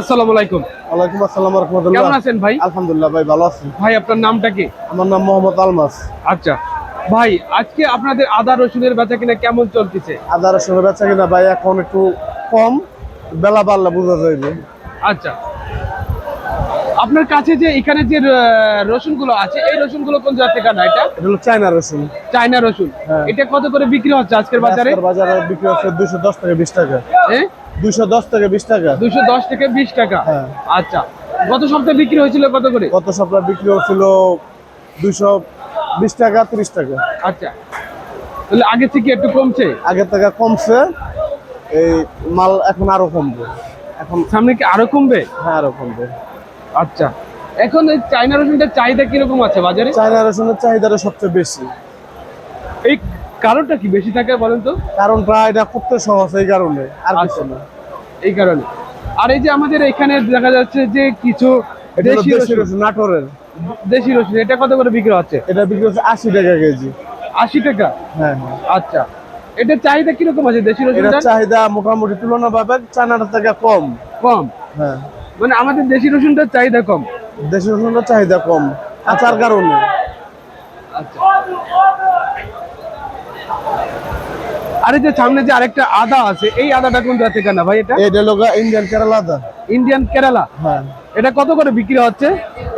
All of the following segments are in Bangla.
আসসালামু আলাইকুম। ওয়ালাইকুম আসসালাম রহমতুল্লাহ। কেমন আছেন ভাই? আলহামদুলিল্লাহ ভাই ভালো আছি। ভাই আপনার নামটা কি? আমার নাম মোহাম্মদ আলমাস। আচ্ছা। ভাই আজকে আপনাদের আদা রসুনের বেচা কিনা কেমন চলতেছে? আদা রসুনের বেচা কিনা ভাই এখন একটু কম। বেলা বাড়লে বোঝা যাইবে আচ্ছা। আপনার কাছে যে এখানে যে রসুনগুলো আছে এই রসুনগুলো কোন জায়গা থেকে এটা? এটা হলো চায়না রসুন। চায়না রসুন। হ্যাঁ। এটা কত করে বিক্রি হচ্ছে আজকের বাজারে? আজকের বাজারে বিক্রি হচ্ছে দুইশো দশ থেকে বিশ টাকা। হ্যাঁ? দুইশো দশ থেকে বিশ টাকা। দুশো দশ থেকে বিশ টাকা। হ্যাঁ। আচ্ছা গত সপ্তাহে বিক্রি হয়েছিল কত করে? গত সপ্তাহে বিক্রি হচ্ছিল দুইশো বিশ টাকা তিরিশ টাকা। আচ্ছা তাহলে আগে থেকে একটু কমছে? আগের থেকে কমছে এই মাল এখন আরও কমবে। এখন সামনে কি আরও কমবে? হ্যাঁ আরও কমবে। আচ্ছা এখন এই চায়না রসুনটার চাহিদা কীরকম আছে বাজারে? চায়না রসুনের চাহিদাটা সবচেয়ে বেশি। এই কারণটা কি বেশি থাকে বলেন তো? কারণটা এটা করতে সহজ এই কারণে আর কিছু আচ্ছা। না। এই কারণে। আর এই যে আমাদের এখানে দেখা যাচ্ছে যে কিছু দেশি রসুন। রসুন নাটোরের। দেশি রসুন এটা কত করে বিক্রি হচ্ছে? এটা বিক্রি হচ্ছে আশি টাকা কেজি। আশি টাকা? হ্যাঁ হ্যাঁ। আচ্ছা। এটার চাহিদা কীরকম আছে দেশি রসুনটা চাহিদা মোটামুটি তুলনা পাবে চায়নাটার থেকে কম। কম? হ্যাঁ। মানে আমাদের দেশি রসুনটার চাহিদা কম? দেশি রসুনের চাহিদা কম আচার কারণে। আচ্ছা। আর যে সামনে যে আরেকটা আদা আছে এই আদাটা কোন জায়গা থেকে না ভাই এটা? এটা লোক ইন্ডিয়ান কেরালা আদা। ইন্ডিয়ান কেরালা হ্যাঁ। এটা কত করে বিক্রি হচ্ছে?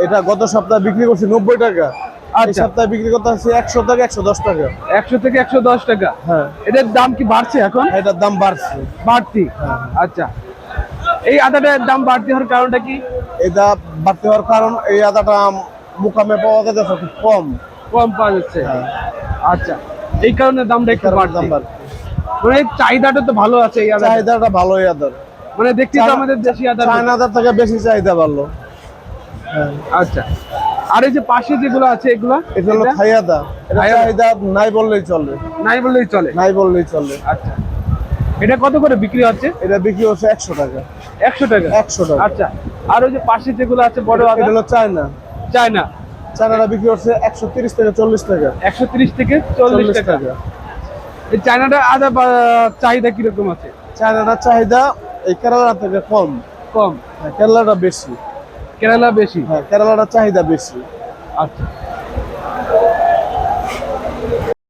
এটা গত সপ্তাহে বিক্রি করছি নব্বই টাকা। এই আচ্ছা। সপ্তাহে বিক্রি করতে হচ্ছে একশো টাকা একশো দশ টাকা। একশো থেকে একশো দশ টাকা? হ্যাঁ। এটার দাম কি বাড়ছে এখন? এটার দাম বাড়ছে। বাড়তি? হ্যাঁ। আচ্ছা। এই আদাটার দাম বাড়তি হওয়ার কারণটা কি? এটা বাড়তি হওয়ার কারণ এই আদাটা মুকামে পাওয়া যাচ্ছে খুব কম। কম পাওয়া যাচ্ছে। হ্যাঁ। আচ্ছা। এই কারণে দামটা একটু দাম মানে চাহিদাটা তো ভালো আছে চাহিদাটা ভালোই আদার। মানে দেখছি তো আমাদের দেশি আদার চায়না আদার থেকে বেশি চাহিদা ভালো হ্যাঁ আচ্ছা। আর এই যে পাশে যেগুলো আছে এগুলো? এটা হলো আদা এটা থাই নাই বললেই চলে। নাই বললেই চলে? নাই বললেই চলে। আচ্ছা। এটা কত করে বিক্রি হচ্ছে? এটা বিক্রি হচ্ছে একশো টাকা। একশো টাকা? একশো টাকা। আচ্ছা। আর ওই যে পাশে যেগুলো আছে বড় আদা এটা হলো চায়না। চায়না। চায়নাটা বিক্রি হচ্ছে একশো তিরিশ থেকে চল্লিশ টাকা। একশো তিরিশ থেকে চল্লিশ টাকা। এই চায়নাটা আদা চাহিদা কীরকম আছে? চায়নাটার চাহিদা এই কেরালা থেকে কম কম। হ্যাঁ, কেরালাটা বেশি। কেরালা বেশি? হ্যাঁ কেরালাটার চাহিদা বেশি। আচ্ছা।